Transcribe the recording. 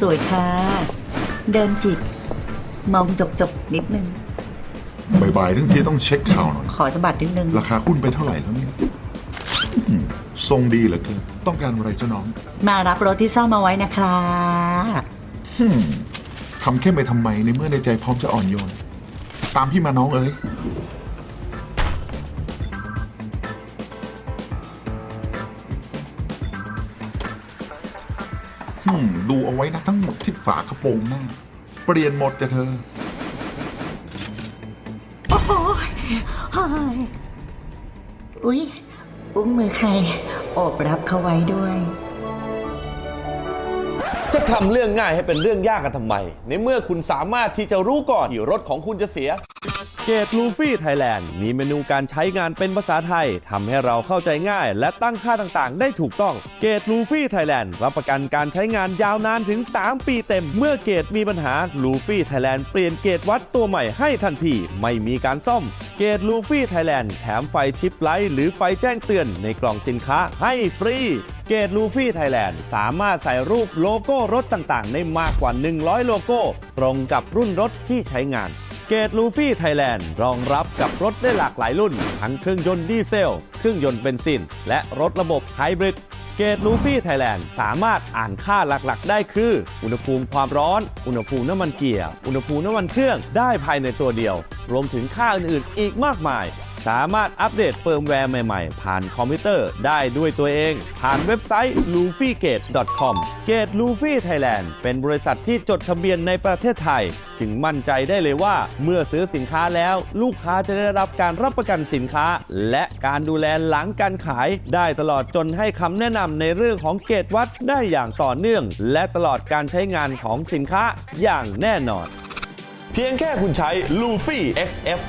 สวยค่ะ เดินจิก มองจกจกๆนิดนึง บ่ายๆทั้งทีต้องเช็คข่าวหน่อย ขอสะบัดนิดนึง ราคาหุ้นไปเท่าไหร่แล้วเนี่ยอืมทรงดีเหลือเกิน ต้องการอะไรเจ้าน้องมารับรถที่ซ่อมมาไว้นะครับฮึมทำเข้มไปทำไมในเมื่อในใจพร้อมจะอ่อนโยน ตามพี่มาน้องเอ้ย ดูเอาไว้นะทั้งหมดที่ฝากระโปรงหน้า เปลี่ยนหมดจะเธอ โอ้ยเฮ้ยอุ๊ย อุ้งมือใครโอบรับเขาไว้ด้วย จะทำเรื่องง่ายให้เป็นเรื่องยากกันทำไม ในเมื่อคุณสามารถที่จะรู้ก่อนที่รถของคุณจะเสีย เกตลูฟี่ไทยแลนด์มีเมนูการใช้งานเป็นภาษาไทยทำให้เราเข้าใจง่าย และตั้งค่าต่างๆ ได้ถูกต้อง เกตลูฟี่ไทยแลนด์รับประกันการใช้งานยาวนานถึง 3 ปีเต็ม เมื่อเกตมีปัญหาลูฟี่ไทยแลนด์เปลี่ยนเกตวัดตัวใหม่ให้ทันที ไม่มีการซ่อม เกตลูฟี่ไทยแลนด์แถมไฟชิปไลท์หรือไฟแจ้งเตือนในกล่องสินค้าให้ฟรี เกตลูฟี่ไทยแลนด์สามารถใส่รูปโลโก้รถต่างๆ ได้มากกว่า 100 โลโก้ ตรงกับรุ่นรถที่ใช้งาน เกตลูฟี่ไทยแลนด์รองรับกับรถได้หลากหลายรุ่น ทั้งเครื่องยนต์ดีเซล เครื่องยนต์เบนซิน และรถระบบไฮบริดเกตลูฟี่ไทยแลนด์สามารถอ่านค่าหลักๆ ได้คือ อุณหภูมิความร้อน อุณหภูมิน้ำมันเกียร์ อุณหภูมิน้ำมันเครื่องได้ภายในตัวเดียว รวมถึงค่าอื่นๆ อีกมากมาย สามารถอัปเดตเฟิร์มแวร์ใหม่ๆ ผ่านคอมพิวเตอร์ได้ด้วยตัวเอง ผ่านเว็บไซต์ lufygate.com เกตลูฟี่ไทยแลนด์เป็นบริษัทที่จดทะเบียนในประเทศไทย จึงมั่นใจได้เลยว่า เมื่อซื้อสินค้าแล้ว ลูกค้าจะได้รับการรับประกันสินค้า และการดูแลหลังการขาย ได้ตลอดจนให้คำแนะนำในเรื่องของเกตวัดได้อย่างต่อเนื่อง และตลอดการใช้งานของสินค้าอย่างแน่นอน เพียงแค่คุณใช้ Luffy XF